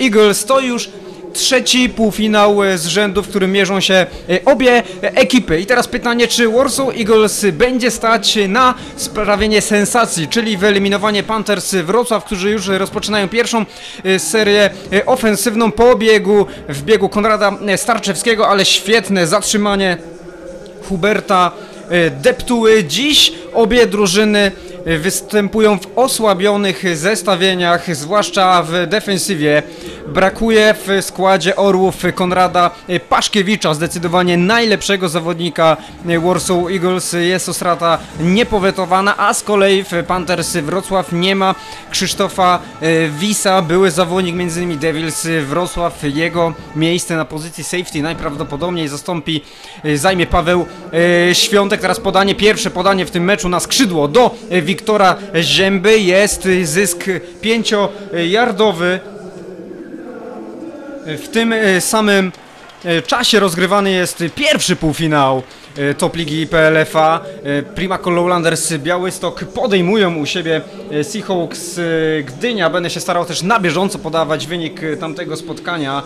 Eagles to już trzeci półfinał e, z rzędu, w którym mierzą się e, obie ekipy. I teraz pytanie, czy Warsaw Eagles będzie stać na sprawienie sensacji, czyli wyeliminowanie Panthers Wrocław, którzy już rozpoczynają pierwszą e, serię e, ofensywną po biegu, w biegu Konrada e, Starczewskiego, ale świetne zatrzymanie Huberta e, Deptuły. Dziś obie drużyny e, występują w osłabionych zestawieniach, zwłaszcza w defensywie. Brakuje w składzie Orłów Konrada Paszkiewicza, zdecydowanie najlepszego zawodnika Warsaw Eagles. Jest strata niepowetowana, a z kolei w Panthers Wrocław nie ma Krzysztofa e, Wisa, były zawodnik m.in. Devils Wrocław. Jego miejsce na pozycji safety najprawdopodobniej zastąpi, e, zajmie Paweł Świątek. Teraz podanie, pierwsze podanie w tym meczu na skrzydło do e, Wiktora Zięby. Jest zysk pięciojardowy. W tym e, samym e, czasie rozgrywany jest pierwszy półfinał e, Top Ligi PLFA. Prima Lowlanders Białystok podejmują u siebie Seahawks Gdynia. Będę się starał też na bieżąco podawać wynik tamtego spotkania.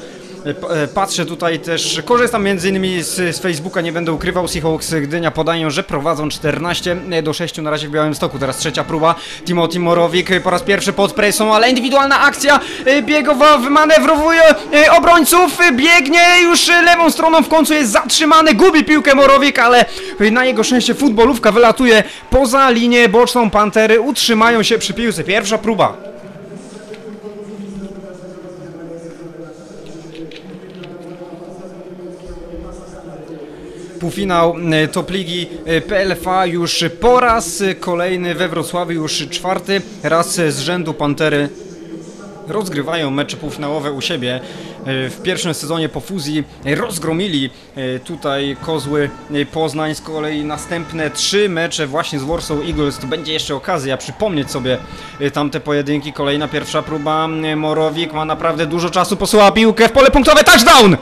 E, e, Patrzę tutaj też, korzystam innymi z, z Facebooka, nie będę ukrywał, Seahawks Gdynia podają, że prowadzą 14 do 6 na razie w Białymstoku. Teraz trzecia próba, Timothy Morowik e, po raz pierwszy pod presją, ale indywidualna akcja e, biegowa, manewrowuje e, obrońców, e, biegnie już e, lewą stroną, w końcu jest zatrzymany, gubi piłkę Morowik, ale e, na jego szczęście futbolówka wylatuje poza linię boczną, Pantery utrzymają się przy piłce. Pierwsza próba. Półfinał e, Top Ligi e, PLFA już po raz kolejny we Wrocławiu, już czwarty raz z rzędu Pantery rozgrywają mecze półfinałowe u siebie. E, W pierwszym sezonie po fuzji rozgromili tutaj Kozły Poznań, z kolei następne trzy mecze właśnie z Warsaw Eagles. To będzie jeszcze okazja przypomnieć sobie tamte pojedynki. Kolejna pierwsza próba. Morowik ma naprawdę dużo czasu, posyła piłkę w pole punktowe. Touchdown!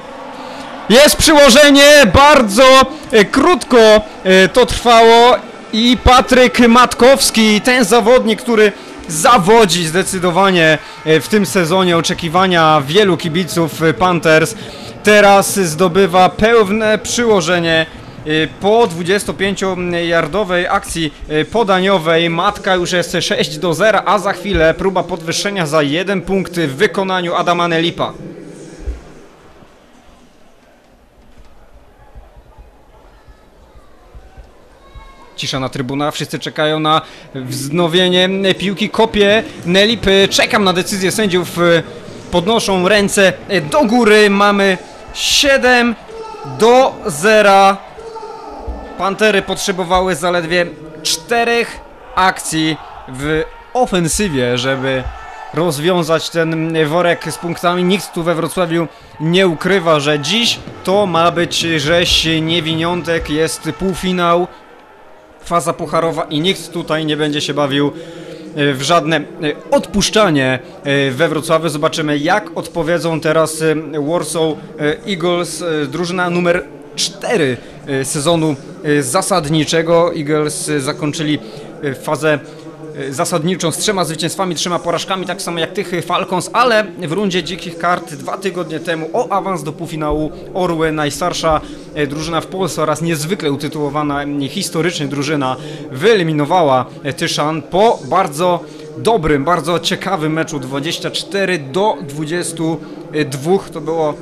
Jest przyłożenie, bardzo e, krótko e, to trwało i Patryk Matkowski, ten zawodnik, który zawodzi zdecydowanie e, w tym sezonie oczekiwania wielu kibiców Panthers, teraz zdobywa pełne przyłożenie po 25-jardowej akcji e, podaniowej matka już jest 6 do 0, a za chwilę próba podwyższenia za jeden punkt w wykonaniu Adama Nelipa. Cisza na trybunach, wszyscy czekają na wznowienie piłki, kopie Nelip, czekam na decyzję sędziów, podnoszą ręce do góry, mamy 7 do 0. Pantery potrzebowały zaledwie czterech akcji w ofensywie, żeby rozwiązać ten worek z punktami. Nikt tu we Wrocławiu nie ukrywa, że dziś to ma być rzeź niewiniątek, jest półfinał faza pucharowa i nikt tutaj nie będzie się bawił e, w żadne e, odpuszczanie e, we Wrocławiu. Zobaczymy jak odpowiedzą teraz Warsaw Eagles, drużyna numer 4 sezonu zasadniczego. Eagles zakończyli fazę zasadniczą z trzema zwycięstwami, trzema porażkami, tak samo jak tych Falcons, ale w rundzie dzikich kart dwa tygodnie temu o awans do półfinału Orły, najstarsza e, drużyna w Polsce oraz niezwykle utytułowana historycznie drużyna wyeliminowała e, Tyszan po bardzo dobrym, bardzo ciekawym meczu 24 do 22. To było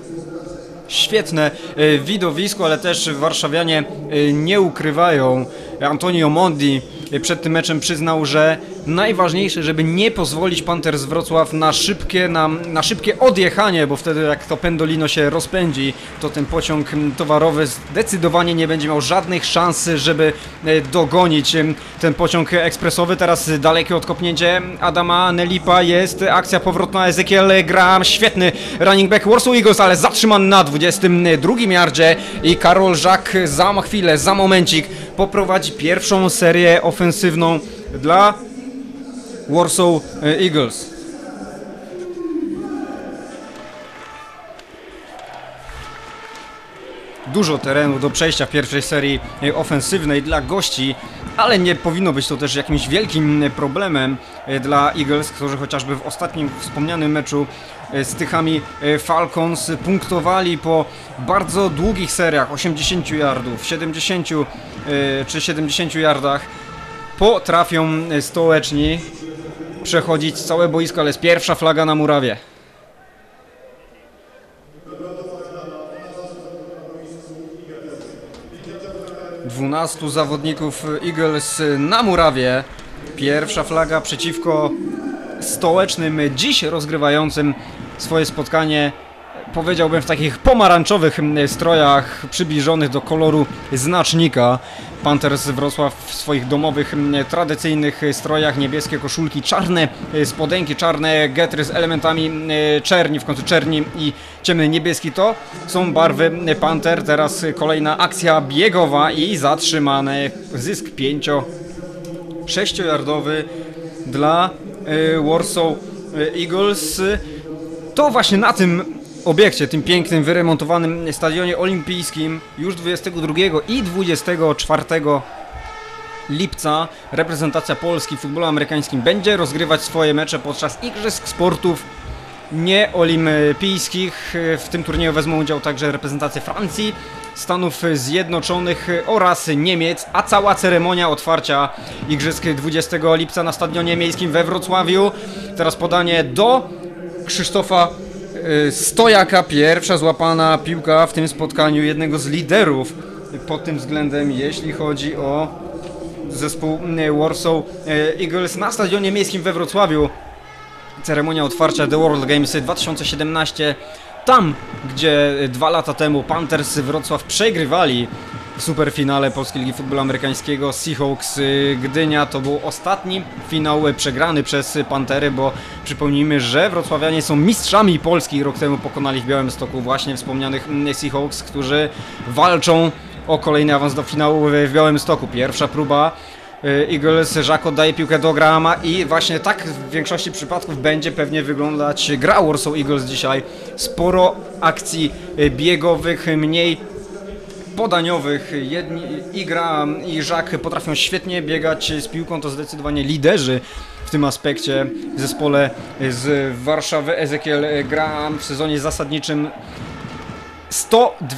świetne e, widowisko, ale też warszawianie e, nie ukrywają. Antonio Mondi e, przed tym meczem przyznał, że najważniejsze, żeby nie pozwolić Panthers Wrocław na szybkie, na, na szybkie odjechanie, bo wtedy jak to pendolino się rozpędzi, to ten pociąg towarowy zdecydowanie nie będzie miał żadnych szans, żeby e, dogonić ten pociąg ekspresowy. Teraz dalekie odkopnięcie Adama Nelipa. Jest akcja powrotna. Ezekiel Graham, świetny running back Warsaw Eagles, ale zatrzymany na 22 yardzie. I Karol Żak za chwilę, za momencik poprowadzi pierwszą serię ofensywną dla Warsaw Eagles. Dużo terenu do przejścia w pierwszej serii e, ofensywnej dla gości ale nie powinno być to też jakimś wielkim problemem e, dla Eagles, którzy chociażby w ostatnim wspomnianym meczu e, z Tychami e, Falcons punktowali po bardzo długich seriach 80 yardów, 70 e, czy 70 yardach potrafią e, stołeczni przechodzić całe boisko, ale jest pierwsza flaga na murawie. 12 zawodników Eagles na murawie. Pierwsza flaga przeciwko stołecznym, dziś rozgrywającym swoje spotkanie. Powiedziałbym w takich pomarańczowych strojach przybliżonych do koloru znacznika. Panthers Wrocław w swoich domowych, tradycyjnych strojach, niebieskie koszulki, czarne spodenki, czarne getry z elementami czerni, w końcu czerni i ciemny niebieski to są barwy Panther. Teraz kolejna akcja biegowa i zatrzymany zysk 5 6-yardowy dla Warsaw Eagles. To właśnie na tym obiekcie, tym pięknym, wyremontowanym stadionie olimpijskim już 22 i 24 lipca reprezentacja Polski w futbolu amerykańskim będzie rozgrywać swoje mecze podczas Igrzysk Sportów nieolimpijskich. W tym turnieju wezmą udział także reprezentacje Francji, Stanów Zjednoczonych oraz Niemiec, a cała ceremonia otwarcia Igrzysk 20 lipca na stadionie miejskim we Wrocławiu. Teraz podanie do Krzysztofa Stojaka, pierwsza złapana piłka w tym spotkaniu, jednego z liderów pod tym względem, jeśli chodzi o zespół y, Warsaw y, Eagles na stadionie miejskim we Wrocławiu. Ceremonia otwarcia The World Games 2017. Tam, gdzie dwa lata temu Panthers Wrocław przegrywali w superfinale Polskiej Ligi Futbolu Amerykańskiego Seahawks Gdynia. To był ostatni finał przegrany przez Pantery, bo przypomnijmy, że wrocławianie są mistrzami Polski. Rok temu pokonali w Białymstoku właśnie wspomnianych Seahawks, którzy walczą o kolejny awans do finału w Białymstoku. Pierwsza próba Eagles, Żak oddaje piłkę do Grahama i właśnie tak w większości przypadków będzie pewnie wyglądać gra Warsaw Eagles dzisiaj. Sporo akcji biegowych, mniej podaniowych. Jedni, I Graham i Żak potrafią świetnie biegać z piłką, to zdecydowanie liderzy w tym aspekcie w zespole z Warszawy. Ezekiel Graham w sezonie zasadniczym 102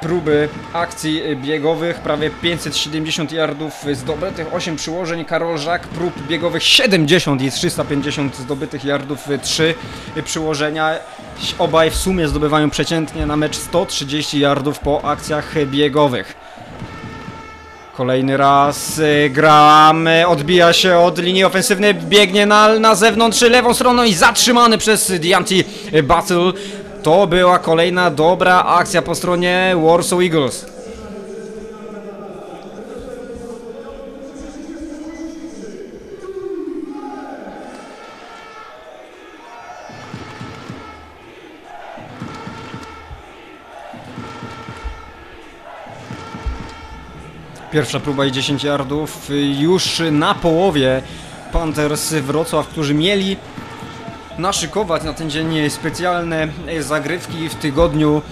próby akcji biegowych, prawie 570 yardów zdobytych, 8 przyłożeń, Karol Żak prób biegowych 70 i 350 zdobytych yardów, 3 przyłożenia. Obaj w sumie zdobywają przeciętnie na mecz 130 yardów po akcjach biegowych. Kolejny raz Graham odbija się od linii ofensywnej, biegnie na, na zewnątrz lewą stroną i zatrzymany przez Dianti Battle. To była kolejna dobra akcja po stronie Warsaw Eagles. Pierwsza próba i 10 yardów. Już na połowie Panthers Wrocław, którzy mieli naszykować na ten dzień specjalne zagrywki w tygodniu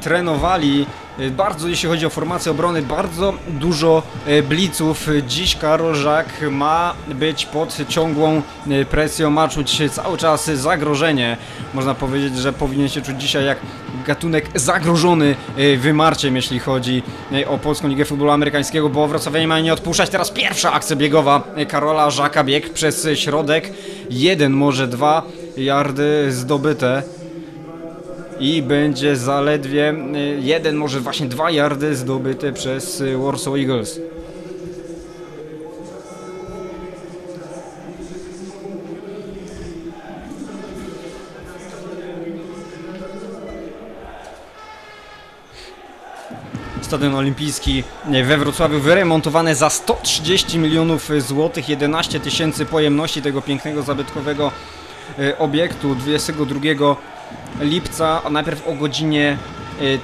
trenowali bardzo jeśli chodzi o formację obrony, bardzo dużo bliców. Dziś Karol Żak ma być pod ciągłą presją, ma czuć cały czas zagrożenie. Można powiedzieć, że powinien się czuć dzisiaj jak gatunek zagrożony wymarciem, jeśli chodzi o Polską Ligę Futbolu Amerykańskiego, bo wrocławianie mają nie odpuszczać. Teraz pierwsza akcja biegowa Karola Żaka, bieg przez środek. Jeden, może dwa yardy zdobyte i będzie zaledwie jeden, może właśnie dwa yardy zdobyte przez Warsaw Eagles. Stadion Olimpijski we Wrocławiu wyremontowany za 130 milionów złotych, 11 tysięcy pojemności tego pięknego, zabytkowego obiektu 22 lipca, a najpierw o godzinie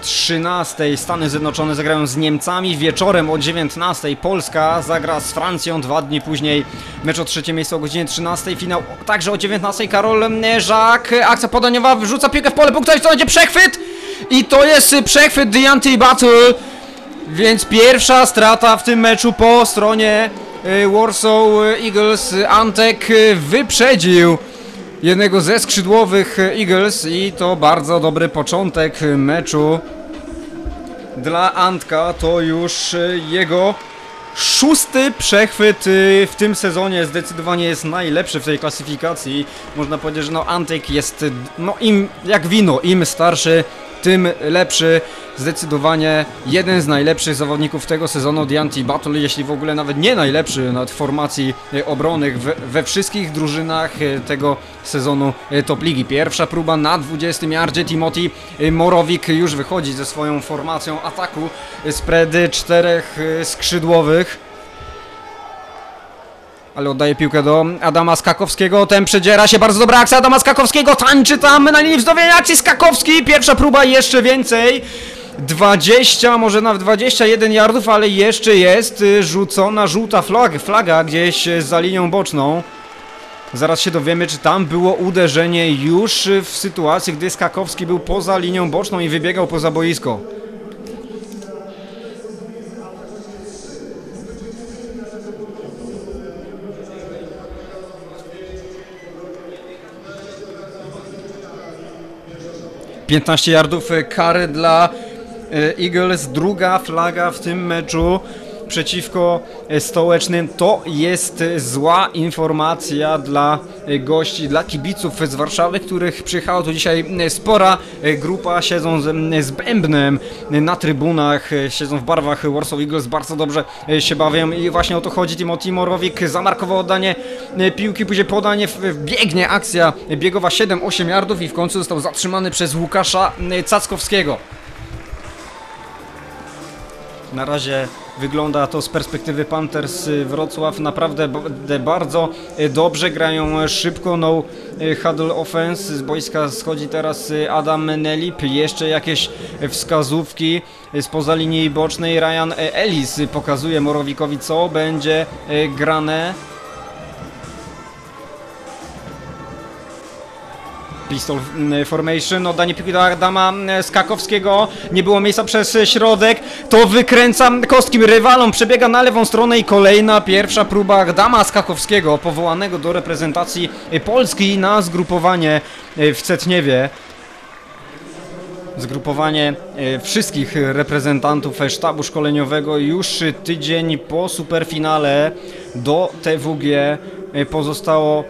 13 Stany Zjednoczone zagrają z Niemcami, wieczorem o 19 Polska zagra z Francją, dwa dni później mecz o trzecie miejsce o godzinie 13, finał także o 19 Karol Żak, akcja podaniowa, wrzuca piłkę w pole punktowe, to będzie przechwyt! I to jest przechwyt Dianty Battle Więc pierwsza strata w tym meczu po stronie y, Warsaw Eagles. Antek wyprzedził jednego ze skrzydłowych Eagles i to bardzo dobry początek meczu dla Antka. To już y, jego szósty przechwyt w tym sezonie. Zdecydowanie jest najlepszy w tej klasyfikacji. Można powiedzieć, że no Antek jest no im jak wino, im starszy, tym lepszy. Zdecydowanie jeden z najlepszych zawodników tego sezonu Dianti Battle, jeśli w ogóle nawet nie najlepszy nad formacji e, obronnych we, wszystkich drużynach e, tego sezonu e, Top Ligi. Pierwsza próba na 20 yardzie Timothy Morowik już wychodzi ze swoją formacją ataku e, spread czterech skrzydłowych. Ale oddaje piłkę do Adama Skakowskiego, ten przedziera się, bardzo dobra akcja Adama Skakowskiego, tańczy tam na linii wznowienia akcji Skakowski, pierwsza próba, jeszcze więcej. 20, może nawet 21 yardów, ale jeszcze jest y, rzucona żółta flag, flaga gdzieś y, za linią boczną. Zaraz się dowiemy, czy tam było uderzenie już y, w sytuacji, gdy Skakowski był poza linią boczną i wybiegał poza boisko. Piętnaście yardów y, kary dla y, Eagles, druga flaga w tym meczu przeciwko y, stołecznym. To jest y, zła informacja dla y, gości, dla kibiców z Warszawy, których przyjechała tu dzisiaj spora grupa, siedzą z, Bębnem na trybunach, siedzą w barwach Warsaw Eagles, bardzo dobrze się bawią i właśnie o to chodzi. Timothy Morowik zamarkował oddanie piłki, później podanie, biegnie akcja biegowa 7-8 yardów i w końcu został zatrzymany przez Łukasza Cackowskiego. Na razie wygląda to z perspektywy Panthers y, Wrocław. Naprawdę bardzo y, dobrze, grają y, szybko, no huddle offense, z boiska schodzi teraz Adam Nelip, jeszcze jakieś wskazówki spoza linii bocznej, Ryan Ellis pokazuje Morowikowi co będzie grane. Pistol formation, oddanie piłki do Adama Skakowskiego, nie było miejsca przez środek, to wykręca kostkim rywalom, przebiega na lewą stronę i kolejna pierwsza próba Adama Skakowskiego, powołanego do reprezentacji Polski na zgrupowanie w Cetniewie. Zgrupowanie e, wszystkich reprezentantów sztabu szkoleniowego już tydzień po superfinale. Do TWG e, pozostało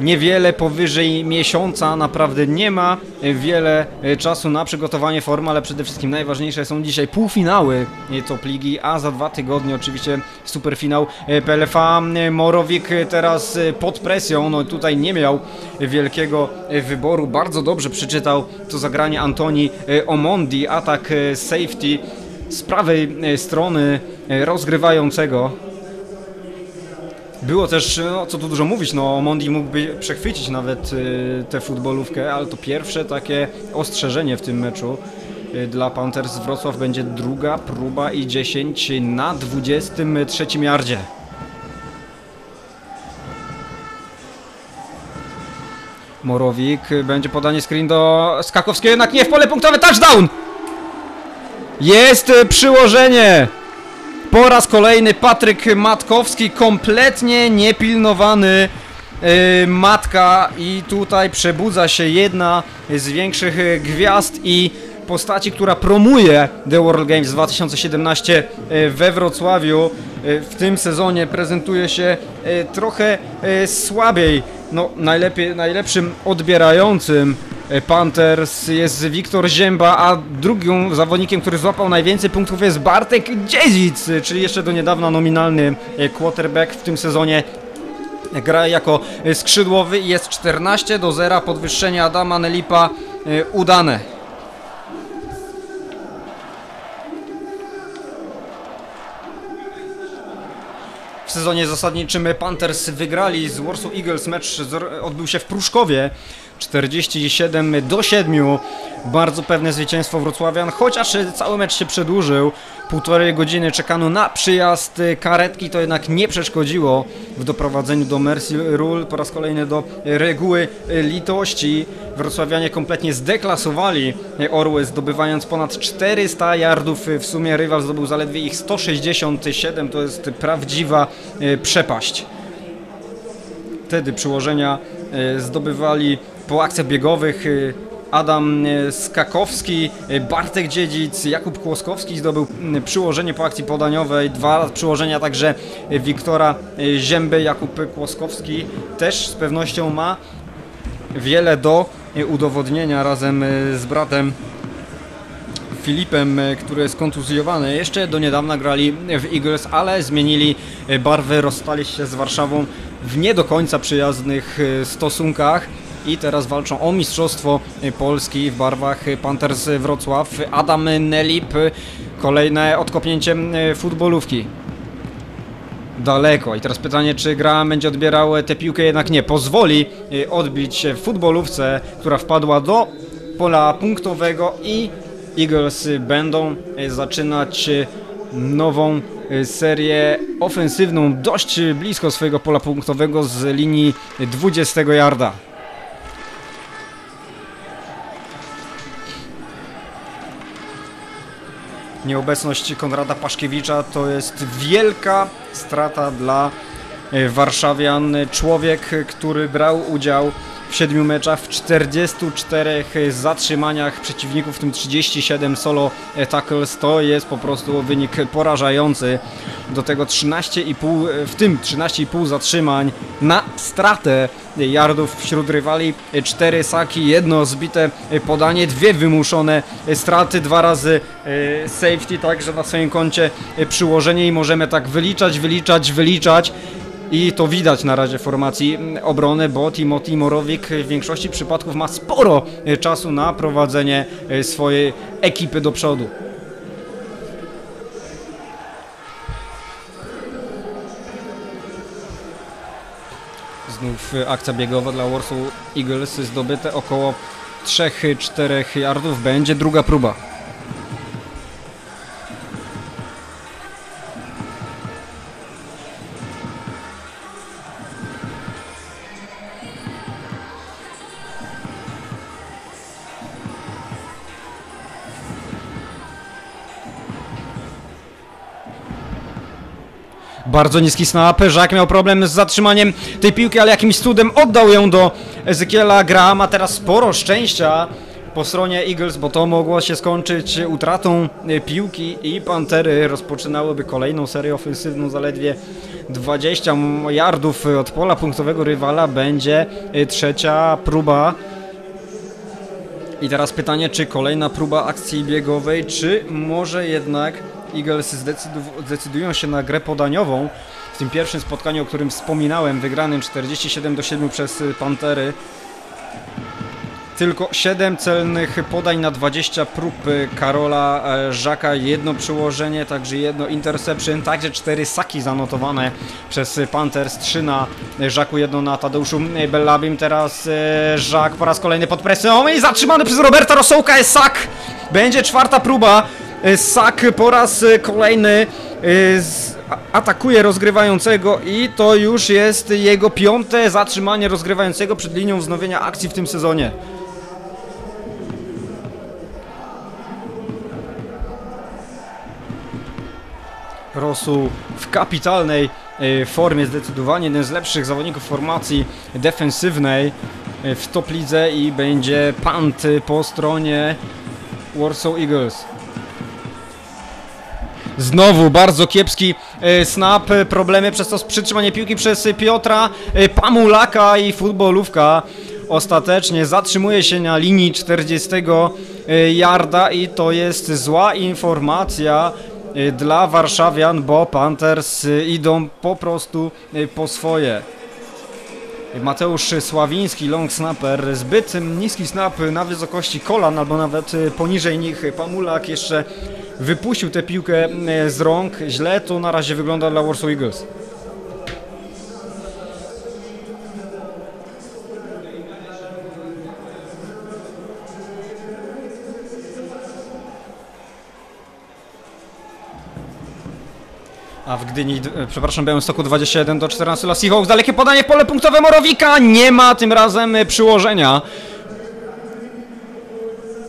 niewiele powyżej miesiąca, naprawdę nie ma wiele e, czasu na przygotowanie formy, ale przede wszystkim najważniejsze są dzisiaj półfinały Top Ligi, a za dwa tygodnie oczywiście superfinał e, PLFA. Morowik teraz e, pod presją, no tutaj nie miał wielkiego wyboru, bardzo dobrze przeczytał to zagranie Antoni Omondi, atak safety z prawej strony rozgrywającego. Było też, no co tu dużo mówić, no Mondi mógłby przechwycić nawet y, tę futbolówkę, ale to pierwsze takie ostrzeżenie w tym meczu y, dla Panthers Wrocław będzie druga próba i 10 na 23 yardzie. Morowik, będzie podanie screen do Skakowskiego, jednak nie w pole punktowe, touchdown! Jest przyłożenie! Po raz kolejny Patryk Matkowski, kompletnie niepilnowany yy, Matka i tutaj przebudza się jedna z większych gwiazd i postaci, która promuje The World Games 2017 yy, we Wrocławiu. Yy, w tym sezonie prezentuje się trochę słabiej. No, najlepiej, najlepszym odbierającym Panthers jest Wiktor Zięba, a drugim zawodnikiem, który złapał najwięcej punktów jest Bartek Dziedzic, czyli jeszcze do niedawna nominalny e, quarterback w tym sezonie. Gra jako e, skrzydłowy i jest 14 do 0, podwyższenie Adama Nelipa e, udane. W sezonie zasadniczym Panthers wygrali z Warsaw Eagles. Mecz odbył się w Pruszkowie 47 do 7. Bardzo pewne zwycięstwo Wrocławian, chociaż cały mecz się przedłużył. Półtorej godziny czekano na przyjazd karetki, to jednak nie przeszkodziło w doprowadzeniu do Mercy Rule. Po raz kolejny do reguły litości. Wrocławianie kompletnie zdeklasowali Orły, zdobywając ponad 400 yardów. W sumie rywal zdobył zaledwie ich 167, to jest prawdziwa e, przepaść. Wtedy przyłożenia e, zdobywali po akcjach biegowych e, Adam e, Skakowski, e, Bartek Dziedzic, Jakub Kłoskowski zdobył przyłożenie po akcji podaniowej, dwa przyłożenia także Wiktora Zięby, Jakub Kłoskowski też z pewnością ma wiele do udowodnienia razem z bratem Filipem, który jest kontuzjowany. Jeszcze do niedawna grali w Eagles, ale zmienili barwy, rozstali się z Warszawą w nie do końca przyjaznych stosunkach i teraz walczą o Mistrzostwo Polski w barwach Panthers Wrocław. Adam Nelip, kolejne odkopnięcie futbolówki. Daleko. I teraz pytanie, czy gra będzie odbierał tę piłkę, jednak nie. Pozwoli e, odbić futbolówce, która wpadła do pola punktowego i Eagles będą e, zaczynać e, nową serię ofensywną dość blisko swojego pola punktowego z linii 20 yarda. Nieobecność Konrada Paszkiewicza to jest wielka strata dla e, Warszawian. Człowiek, który brał udział w 7 meczach, w 44 zatrzymaniach przeciwników, w tym 37 solo tackles, to jest po prostu wynik porażający. Do tego 13,5, w tym 13,5 zatrzymań na stratę yardów wśród rywali, 4 saki, jedno zbite podanie, dwie wymuszone straty, dwa razy e, safety, także na swoim koncie przyłożenie i możemy tak wyliczać, wyliczać, wyliczać. I to widać na razie w formacji obrony, bo Timothy Morowik w większości przypadków ma sporo e, czasu na prowadzenie e, swojej ekipy do przodu. Znów e, akcja biegowa dla Warsaw Eagles, zdobyte około 3-4 yardów, będzie druga próba. Bardzo niski snap, Żak miał problem z zatrzymaniem tej piłki, ale jakimś cudem oddał ją do Ezekiela Graham, ma teraz sporo szczęścia po stronie Eagles, bo to mogło się skończyć utratą e, piłki i Pantery rozpoczynałyby kolejną serię ofensywną. Zaledwie 20 yardów od pola punktowego rywala będzie e, trzecia próba. I teraz pytanie, czy kolejna próba akcji biegowej, czy może jednak Eagles zdecydu- zdecydują się na grę podaniową. W tym pierwszym spotkaniu, o którym wspominałem, wygranym 47 do 7 przez y, Pantery. Tylko 7 celnych podań na 20 prób y, Karola e, Żaka, jedno przyłożenie, także jedno interception, także 4 saki zanotowane przez y, Panthers, 3 na Żaku, jedno na Tadeuszu Bellabim, teraz Żak po raz kolejny pod presją i zatrzymany przez Roberta Rosołka. Jest sak! Będzie czwarta próba, sak po raz e, kolejny e, atakuje rozgrywającego i to już jest jego piąte zatrzymanie rozgrywającego przed linią wznowienia akcji w tym sezonie. Rosu w kapitalnej e, formie, zdecydowanie jeden z lepszych zawodników formacji defensywnej e, w top lidze i będzie pant po stronie Warsaw Eagles. Znowu bardzo kiepski e, snap, e, problemy przez to przytrzymanie piłki przez Piotra e, Pamulaka i futbolówka ostatecznie zatrzymuje się na linii 40 e, yarda i to jest zła informacja dla Warszawian, bo Panthers idą po prostu po swoje. Mateusz Sławiński, long snapper, zbyt niski snap na wysokości kolan albo nawet poniżej nich. Pamulak jeszcze wypuścił tę piłkę e, z rąk źle, to na razie wygląda dla Warsaw Eagles. A w Gdyni, e, przepraszam, Białymstoku 21 do 14 dla Seahawks. Dalekie podanie w pole punktowe Morowika. Nie ma tym razem e, przyłożenia.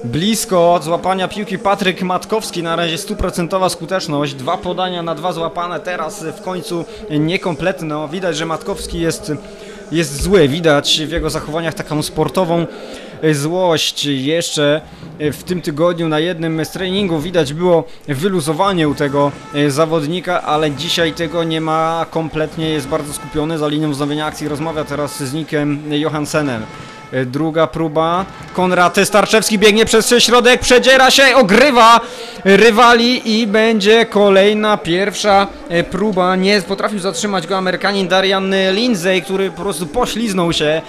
Blisko od złapania piłki Patryk Matkowski, na razie stuprocentowa skuteczność, dwa podania na dwa złapane, teraz w końcu niekompletne. Widać, że Matkowski jest, jest zły, widać w jego zachowaniach taką sportową złość. Jeszcze w tym tygodniu na jednym z treningów widać było wyluzowanie u tego zawodnika, ale dzisiaj tego nie ma kompletnie, jest bardzo skupiony za linią wznowienia akcji, rozmawia teraz z Nikiem Johansenem. Druga próba. Konrad Starczewski biegnie przez środek, przedziera się, ogrywa rywali i będzie kolejna pierwsza e, próba. Nie potrafił zatrzymać go Amerykanin Darian Lindsay, który po prostu pośliznął się.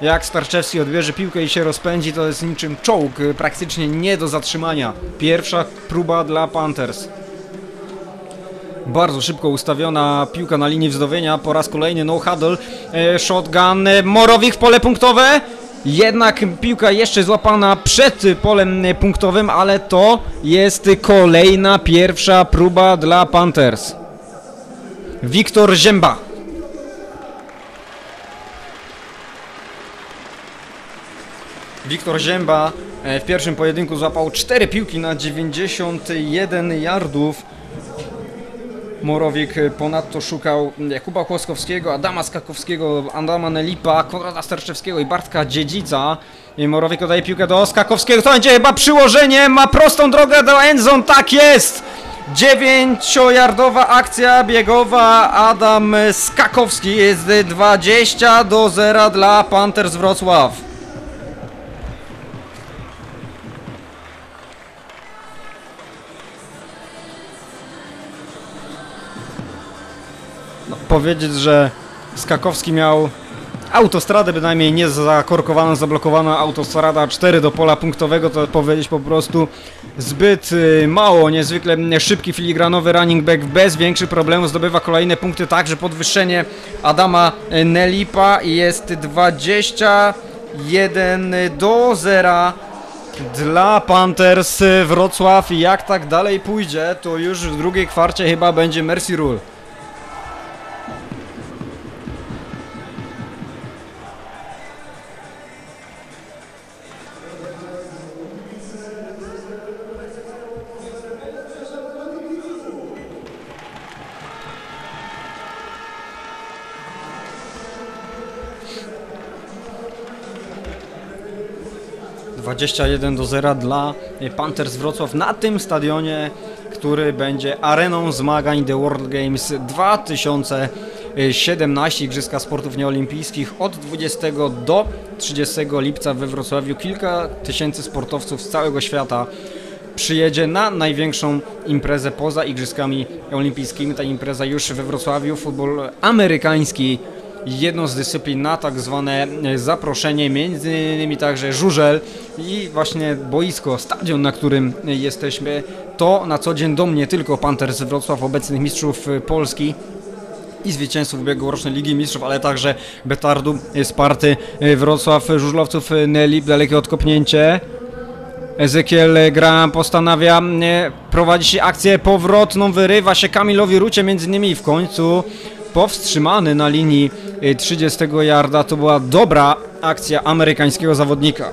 Jak Starczewski odbierze piłkę i się rozpędzi, to jest niczym czołg, e, praktycznie nie do zatrzymania. Pierwsza próba dla Panthers. Bardzo szybko ustawiona piłka na linii wznowienia, po raz kolejny no huddle, e, shotgun, e, Morowik w pole punktowe, jednak piłka jeszcze złapana przed polem punktowym, ale to jest kolejna pierwsza próba dla Panthers. Wiktor Zięba. Wiktor Zięba e, w pierwszym pojedynku złapał 4 piłki na 91 yardów. Morowik ponadto szukał Jakuba Chłoskowskiego, Adama Skakowskiego, Adama Nelipa, Konrada Starczewskiego i Bartka Dziedzica. I Morowik oddaje piłkę do Skakowskiego, to będzie chyba przyłożenie, ma prostą drogę do endzone, tak jest! Dziewięciojardowa akcja biegowa, Adam Skakowski jest 20 do 0 dla Panthers Wrocław. Powiedzieć, że Skakowski miał autostradę bynajmniej nie zakorkowaną, zablokowana autostrada 4 do pola punktowego, to powiedzieć po prostu zbyt y, mało, niezwykle szybki filigranowy running back bez większych problemów zdobywa kolejne punkty, także podwyższenie Adama Nelipa i jest 21 do 0 dla Panthers Wrocław i jak tak dalej pójdzie, to już w drugiej kwarcie chyba będzie Mercy Rule. Dwadzieścia jeden do 0 dla Panthers Wrocław na tym stadionie, który będzie areną zmagań The World Games 2017 Igrzyska Sportów Nieolimpijskich od 20 do 30 lipca we Wrocławiu. Kilka tysięcy sportowców z całego świata przyjedzie na największą imprezę poza Igrzyskami Olimpijskimi. Ta impreza już we Wrocławiu, futbol amerykański, jedną z dyscyplin na tak zwane zaproszenie, między innymi także żużel i właśnie boisko, stadion, na którym jesteśmy. To na co dzień do mnie tylko Panthers Wrocław, obecnych mistrzów Polski i zwycięzców ubiegłorocznej Ligi Mistrzów, ale także Betardu, Sparty, Wrocław, żużlowców Nelip, dalekie odkopnięcie. Ezekiel Graham postanawia e, prowadzić akcję powrotną, wyrywa się Kamilowi Rucie między innymi i w końcu powstrzymany na linii e, 30 yarda. To była dobra akcja amerykańskiego zawodnika.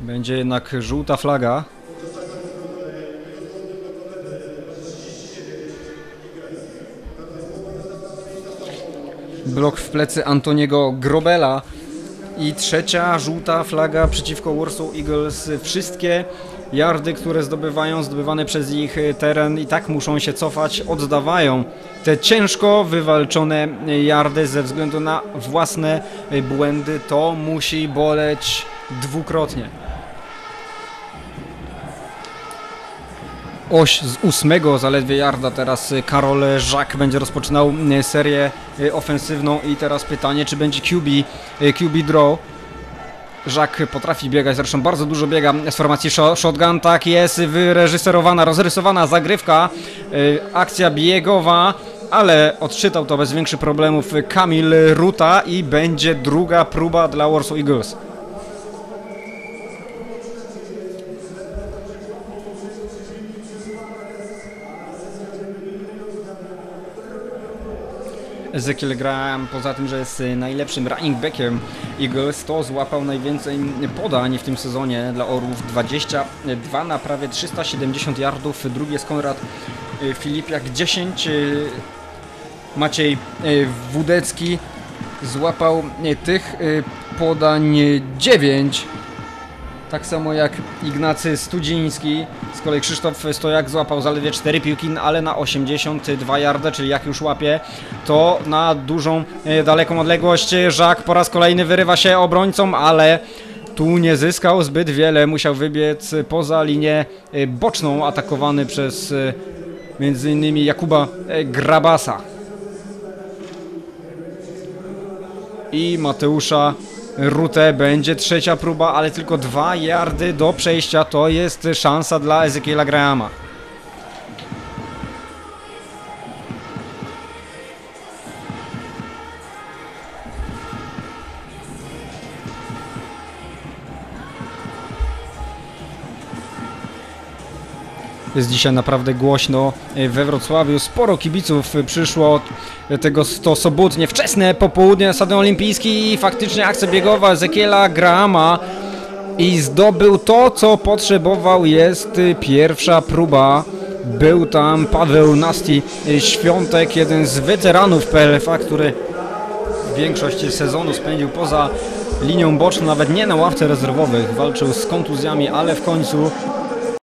Będzie jednak żółta flaga. Blok w plecy Antoniego Grobela i trzecia żółta flaga przeciwko Warsaw Eagles. Wszystkie yardy, które zdobywają, zdobywane przez ich teren i tak muszą się cofać, oddawają te ciężko wywalczone yardy ze względu na własne błędy. To musi boleć dwukrotnie. Oś z ósmego zaledwie yarda teraz Karol Żak będzie rozpoczynał serię ofensywną i teraz pytanie, czy będzie QB, QB draw. Żak potrafi biegać, zresztą bardzo dużo biega z formacji shotgun, tak jest wyreżyserowana, rozrysowana zagrywka, akcja biegowa, ale odczytał to bez większych problemów Kamil Ruta i będzie druga próba dla Warsaw Eagles. Ezekiel Graham, poza tym, że jest y, najlepszym running backiem Eagles, to złapał najwięcej podań w tym sezonie dla Orłów. 22 na prawie 370 yardów. Drugi jest Konrad y, Filipiak, 10. y, Maciej Wudecki złapał tych podań 9. Tak samo jak Ignacy Studziński. Z kolei Krzysztof Stojak złapał zaledwie 4 piłki, ale na 82 yardy, czyli jak już łapie, to na dużą, e, daleką odległość. Żak po raz kolejny wyrywa się obrońcom, ale tu nie zyskał zbyt wiele. Musiał wybiec poza linię e, boczną, atakowany przez e, innymi Jakuba Grabasa. i Mateusza Rutę. Będzie trzecia próba, ale tylko dwa yardy do przejścia. To jest szansa dla Ezekiela Grahama. Jest dzisiaj naprawdę głośno e, we Wrocławiu. Sporo kibiców e, przyszło tego to sobotnie, wczesne popołudnie na Stadion Olimpijski i faktycznie akcja biegowa Ezekiela Grahama i zdobył to, co potrzebował. Jest pierwsza próba. Był tam Paweł Nasti Świątek, jeden z weteranów PLFA, który większość sezonu spędził poza linią boczną, nawet nie na ławce rezerwowych. Walczył z kontuzjami, ale w końcu